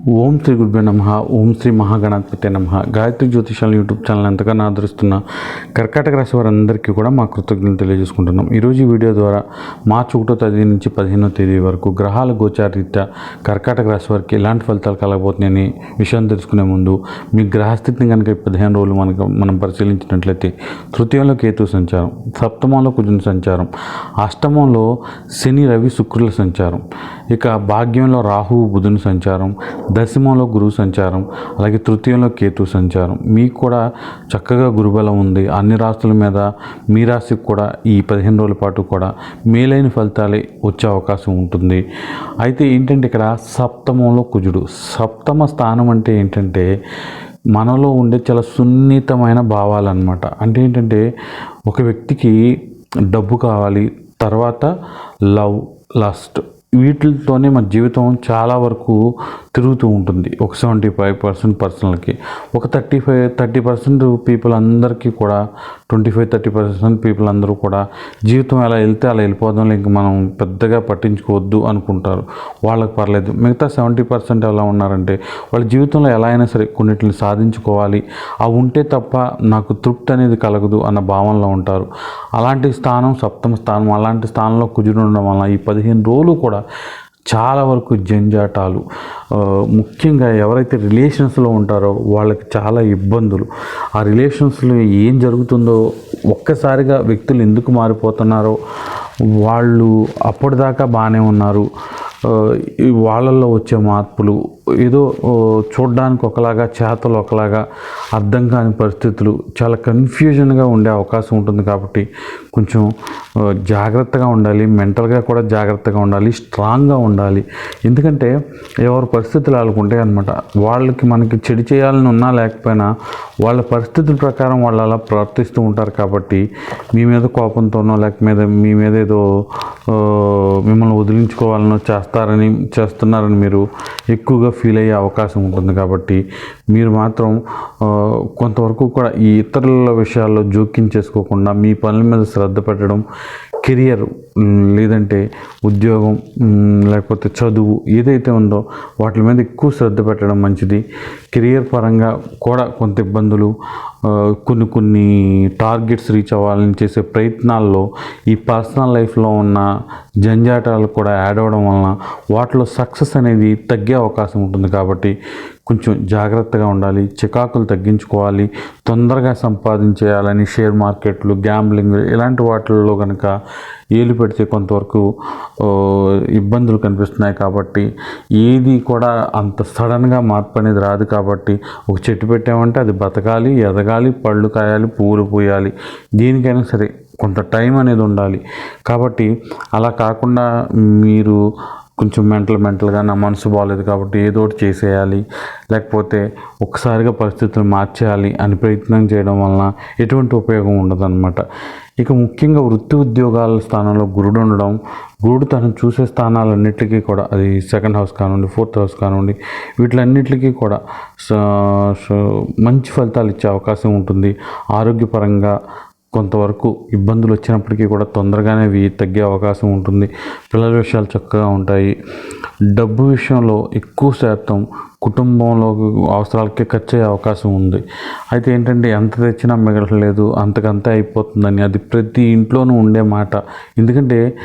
ఓం శ్రీ గురుభ్యో నమ ఓం శ్రీ మహాగణాధిపతి నమ. గాయత్రి జ్యోతిషాల యూట్యూబ్ ఛానల్ ఎంతగానో ఆదరిస్తున్న కర్కాటక రాశి వారందరికీ కూడా మా కృతజ్ఞతలు తెలియజేసుకుంటున్నాం. ఈరోజు ఈ వీడియో ద్వారా మార్చి ఒకటో తేదీ నుంచి పదిహేనో తేదీ వరకు గ్రహాల గోచారీత్యా కర్కాటక రాశి వారికి ఎలాంటి ఫలితాలు కలగబోతున్నాయని విషయం తెలుసుకునే ముందు మీ గ్రహస్థితిని కనుక పదిహేను రోజులు మనకు మనం పరిశీలించినట్లయితే తృతీయంలో కేతు సంచారం సప్తమంలో కుజుని సంచారం అష్టమంలో శని రవి శుక్రుల సంచారం ఇక భాగ్యంలో రాహువు బుధుని సంచారం దశమంలో గురువు సంచారం అలాగే తృతీయంలో కేతు సంచారం. మీకు కూడా చక్కగా గురుబలం ఉంది. అన్ని రాశుల మీద మీ రాశికి కూడా ఈ పదిహేను రోజుల పాటు కూడా మేలైన ఫలితాలే వచ్చే అవకాశం ఉంటుంది. అయితే ఏంటంటే ఇక్కడ సప్తమంలో కుజుడు. సప్తమ స్థానం అంటే ఏంటంటే మనలో ఉండే చాలా సున్నితమైన భావాలన్నమాట. అంటే ఏంటంటే ఒక వ్యక్తికి డబ్బు కావాలి తర్వాత లవ్ లస్ట్ వీటితోనే మన జీవితం చాలా వరకు తిరుగుతూ ఉంటుంది. ఒక సెవెంటీ ఫైవ్ పర్సెంట్ పర్సనల్కి ఒక thirty five thirty percent people అందరికీ కూడా twenty five thirty percent people అందరూ కూడా జీవితం ఎలా వెళ్తే అలా వెళ్ళిపోదాం ఇంక మనం పెద్దగా పట్టించుకోవద్దు అనుకుంటారు. వాళ్ళకి పర్లేదు. మిగతా సెవెంటీ పర్సెంట్ ఎలా ఉన్నారంటే వాళ్ళ జీవితంలో ఎలా అయినా సరే కొన్నిటిని సాధించుకోవాలి. అవి ఉంటే తప్ప నాకు తృప్తి అనేది కలగదు అన్న భావనలో ఉంటారు. అలాంటి స్థానం సప్తమ స్థానం అలాంటి స్థానంలో కుజుడు ఉండడం వలన ఈ పదిహేను రోజులు కూడా చాలా వరకు జంజాటాలు. ముఖ్యంగా ఎవరైతే రిలేషన్స్లో ఉంటారో వాళ్ళకి చాలా ఇబ్బందులు. ఆ రిలేషన్స్లో ఏం జరుగుతుందో ఒక్కసారిగా వ్యక్తులు ఎందుకు మారిపోతున్నారో వాళ్ళు అప్పటిదాకా బాగానే ఉన్నారు. వాళ్ళల్లో వచ్చే మార్పులు ఏదో చూడడానికి చూడ్డానికి ఒకలాగా చేతలు ఒకలాగా అర్థం కాని పరిస్థితులు చాలా కన్ఫ్యూజన్గా ఉండే అవకాశం ఉంటుంది కాబట్టి కొంచెం జాగ్రత్తగా ఉండాలి మెంటల్గా కూడా జాగ్రత్తగా ఉండాలి స్ట్రాంగ్గా ఉండాలి. ఎందుకంటే ఎవరి పరిస్థితులు వాళ్ళకు ఉంటాయి అనమాట వాళ్ళకి మనకి చెడు చేయాలని ఉన్నా లేకపోయినా వాళ్ళ పరిస్థితుల ప్రకారం వాళ్ళు అలా ప్రవర్తిస్తూ ఉంటారు కాబట్టి మీ మీద కోపంతోనో లేక మీద మీ మీద ఏదో మిమ్మల్ని వదిలించుకోవాలనో చేస్తారని చేస్తున్నారని మీరు ఎక్కువగా ఫీల్ అయ్యే అవకాశం ఉంటుంది కాబట్టి మీరు మాత్రం కొంతవరకు కూడా ఈ ఇతరుల విషయాల్లో జోక్యం చేసుకోకుండా మీ పనుల మీద శ్రద్ధ పెట్టడం కెరియర్ లేదంటే ఉద్యోగం లేకపోతే చదువు ఏదైతే ఉందో వాటి మీద ఎక్కువ శ్రద్ధ పెట్టడం మంచిది. కెరియర్ పరంగా కూడా కొంత ఇబ్బందులు కొన్ని కొన్ని టార్గెట్స్ రీచ్ అవ్వాలని చేసే ప్రయత్నాల్లో ఈ పర్సనల్ లైఫ్లో ఉన్న జంజాటాలు కూడా యాడ్ అవ్వడం వలన వాటిలో సక్సెస్ అనేది తగ్గే అవకాశం ఉంటుంది. కాబట్టి కొంచెం జాగ్రత్తగా ఉండాలి చికాకులు తగ్గించుకోవాలి తొందరగా సంపాదించేయాలని షేర్ మార్కెట్లు గ్యాంబ్లింగ్ ఇలాంటి వాటిల్లో కనుక ఏలు పెడితే కొంతవరకు ఇబ్బందులు కనిపిస్తున్నాయి కాబట్టి ఏది కూడా అంత సడన్గా మార్పు అనేది రాదు కాబట్టి ఒక చెట్టు పెట్టామంటే అది బతకాలి ఎదగాలి పళ్ళు కాయాలి పూలు పూయాలి దేనికైనా సరే కొంత టైం అనేది ఉండాలి. కాబట్టి అలా కాకుండా మీరు కొంచెం మెంటల్ మెంటల్గా నా మనసు బాగాలేదు కాబట్టి ఏదో ఒకటి చేసేయాలి. లేకపోతే ఒక్కసారిగా పరిస్థితులు మార్చేయాలి అని ప్రయత్నం చేయడం వలన ఎటువంటి ఉపయోగం ఉండదన్నమాట. ఇక ముఖ్యంగా వృత్తి ఉద్యోగాల స్థానంలో గురుడు ఉండడం గురుడు తను చూసే స్థానాలన్నిటికీ కూడా అది సెకండ్ హౌస్ కానివ్వండి ఫోర్త్ హౌస్ కానివ్వండి వీటిలన్నిటికీ కూడా మంచి ఫలితాలు ఇచ్చే అవకాశం ఉంటుంది. ఆరోగ్యపరంగా కొంతవరకు ఇబ్బందులు వచ్చినప్పటికీ కూడా తొందరగానే ఇవి తగ్గే అవకాశం ఉంటుంది. పిల్లల విషయాలు చక్కగా ఉంటాయి. డబ్బు విషయంలో ఎక్కువ శాతం కుటుంబంలో అవసరాలకే ఖర్చు అయ్యే అవకాశం ఉంది. అయితే ఏంటంటే ఎంత తెచ్చినా మిగలలేదు అంతకంతే అయిపోతుందని అది ప్రతి ఇంట్లోనూ ఉండే మాట. ఎందుకంటే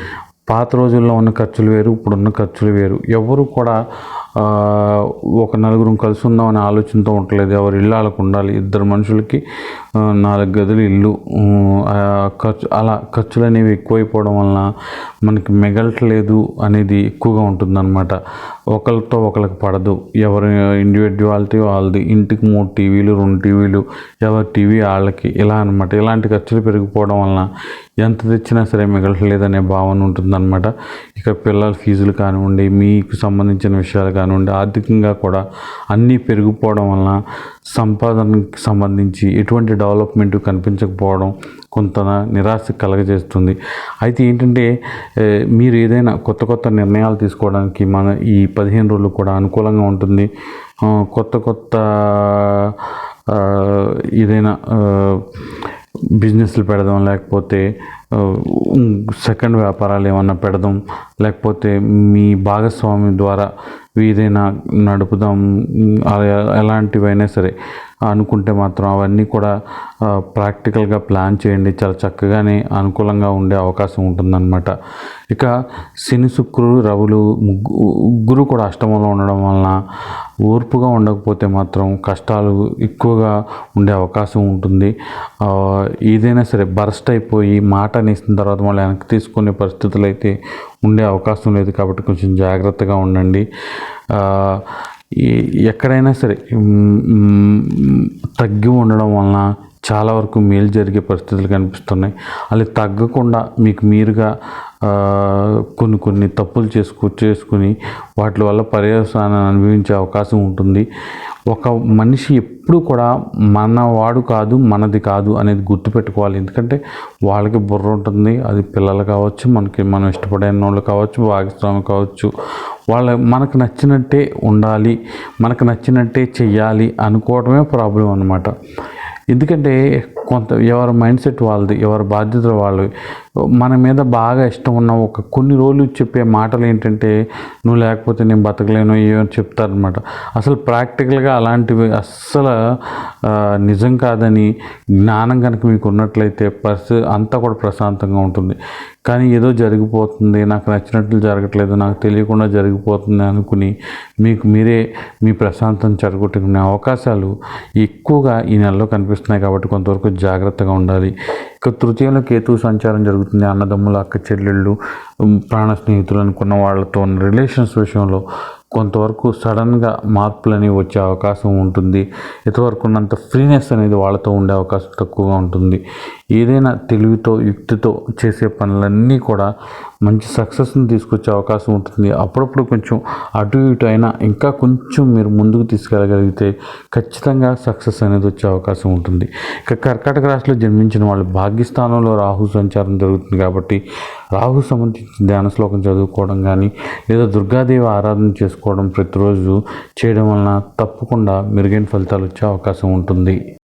పాత రోజుల్లో ఉన్న ఖర్చులు వేరు ఇప్పుడున్న ఖర్చులు వేరు. ఎవరు కూడా ఒక నలుగురం కలిసి ఉందామనే ఆలోచనతో ఉండలేదు. ఎవరి ఇల్లు వాళ్ళకు ఉండాలి. ఇద్దరు మనుషులకి నాలుగు గదులు ఇల్లు ఖర్చు అలా ఖర్చులు అనేవి ఎక్కువైపోవడం వలన మనకి మిగలట్లేదు అనేది ఎక్కువగా ఉంటుందన్నమాట. ఒకరితో ఒకరికి పడదు. ఎవరి ఇండివిజువాలిటీ వాళ్ళది. ఇంటికి మూడు టీవీలు రెండు టీవీలు ఎవరి టీవీ వాళ్ళకి ఇలా అనమాట ఇలాంటి ఖర్చులు పెరిగిపోవడం వలన ఎంత తెచ్చినా సరే మిగలట్లేదనే భావన ఉంటుందన్నమాట. ఇక పిల్లల ఫీజులు కానివ్వండి మీకు సంబంధించిన విషయాలు కానివ్వండి ఆర్థికంగా కూడా అన్నీ పెరిగిపోవడం వలన సంపాదనకి సంబంధించి ఎటువంటి డెవలప్మెంట్ కనిపించకపోవడం కొంత నిరాశ కలగజేస్తుంది. అయితే ఏంటంటే మీరు ఏదైనా కొత్త కొత్త నిర్ణయాలు తీసుకోవడానికి మన ఈ పదిహేను రోజులు కూడా అనుకూలంగా ఉంటుంది. కొత్త కొత్త ఏదైనా బిజినెస్లు పెడదాం లేకపోతే సెకండ్ వ్యాపారాలు ఏమన్నా పెడదాం లేకపోతే మీ భాగస్వామి ద్వారా ఏదైనా నడుపుదాం ఎలాంటివైనా సరే అనుకుంటే మాత్రం అవన్నీ కూడా ప్రాక్టికల్గా ప్లాన్ చేయండి. చాలా చక్కగానే అనుకూలంగా ఉండే అవకాశం ఉంటుందన్నమాట. ఇక శని శుక్రుడు రవులు ముగ్గు- ముగ్గురు కూడా అష్టమంలో ఉండడం వలన ఓర్పుగా ఉండకపోతే మాత్రం కష్టాలు ఎక్కువగా ఉండే అవకాశం ఉంటుంది. ఏదైనా సరే బరస్ట్ అయిపోయి మాట అనేసిన తర్వాత మళ్ళీ వెనక్కి తీసుకునే పరిస్థితులు అయితే ఉండే అవకాశం లేదు కాబట్టి కొంచెం జాగ్రత్తగా ఉండండి. ఎక్కడైనా సరే తగ్గి ఉండడం వలన చాలా వరకు మేలు జరిగే పరిస్థితులు కనిపిస్తున్నాయి. అలా తగ్గకుండా మీకు మీరుగా కొన్ని కొన్ని తప్పులు చేసుకు చేసుకుని వాటి వల్ల పర్యవసానాన్ని అనుభవించే అవకాశం ఉంటుంది. ఒక మనిషి ఎప్పుడు కూడా మనవాడు కాదు మనది కాదు అనేది గుర్తుపెట్టుకోవాలి. ఎందుకంటే వాళ్ళకి బుర్ర ఉంటుంది అది పిల్లలు కావచ్చు మనకి మనం ఇష్టపడిన వాళ్ళు కావచ్చు భాగస్వామి కావచ్చు. వాళ్ళ మనకు నచ్చినట్టే ఉండాలి మనకు నచ్చినట్టే చెయ్యాలి అనుకోవడమే ప్రాబ్లం అనమాట ఎందుకంటే కొంత ఎవరి మైండ్ సెట్ వాళ్ళది ఎవరి బాధ్యతలు వాళ్ళవి మన మీద బాగా ఇష్టం ఉన్న ఒక కొన్ని రోజులు చెప్పే మాటలు ఏంటంటే నువ్వు లేకపోతే నేను బతకలేను ఏమో చెప్తారనమాట అసలు ప్రాక్టికల్గా అలాంటివి అస్సలు నిజం కాదని జ్ఞానం కనుక మీకు ఉన్నట్లయితే పరిస్థితి అంతా కూడా ప్రశాంతంగా ఉంటుంది. కానీ ఏదో జరిగిపోతుంది నాకు నచ్చినట్లు జరగట్లేదు నాకు తెలియకుండా జరిగిపోతుంది అనుకుని మీకు మీరే మీ ప్రశాంతం చెడగొట్టుకునే అవకాశాలు ఎక్కువగా ఈ నెలలో కనిపిస్తున్నాయి కాబట్టి కొంతవరకు జాగ్రత్తగా ఉండాలి. ఇక తృతీయంలో కేతు సంచారం జరుగుతుంది. అన్నదమ్ములు అక్క చెల్లెళ్ళు ప్రాణ స్నేహితులు అనుకున్న వాళ్ళతో ఉన్న రిలేషన్స్ విషయంలో కొంతవరకు సడన్గా మార్పులు అనేవి వచ్చే అవకాశం ఉంటుంది. ఇంతవరకు ఉన్నంత ఫ్రీనెస్ అనేది వాళ్ళతో ఉండే అవకాశం తక్కువగా ఉంటుంది. ఏదైనా తెలివితో యుక్తితో చేసే పనులన్నీ కూడా మంచి సక్సెస్ని తీసుకొచ్చే అవకాశం ఉంటుంది. అప్పుడప్పుడు కొంచెం అటు ఇటు అయినా ఇంకా కొంచెం మీరు ముందుకు తీసుకెళ్ళగలిగితే ఖచ్చితంగా సక్సెస్ అనేది వచ్చే అవకాశం ఉంటుంది. ఇక కర్కాటక రాశిలో జన్మించిన వాళ్ళు భాగ్యస్థానంలో రాహు సంచారం జరుగుతుంది కాబట్టి రాహు సంబంధించి ధ్యాన శ్లోకం చదువుకోవడం కానీ లేదా దుర్గాదేవి ఆరాధన చేసుకోవడం ప్రతిరోజు చేయడం వలన తప్పకుండా మెరుగైన ఫలితాలు వచ్చే అవకాశం ఉంటుంది.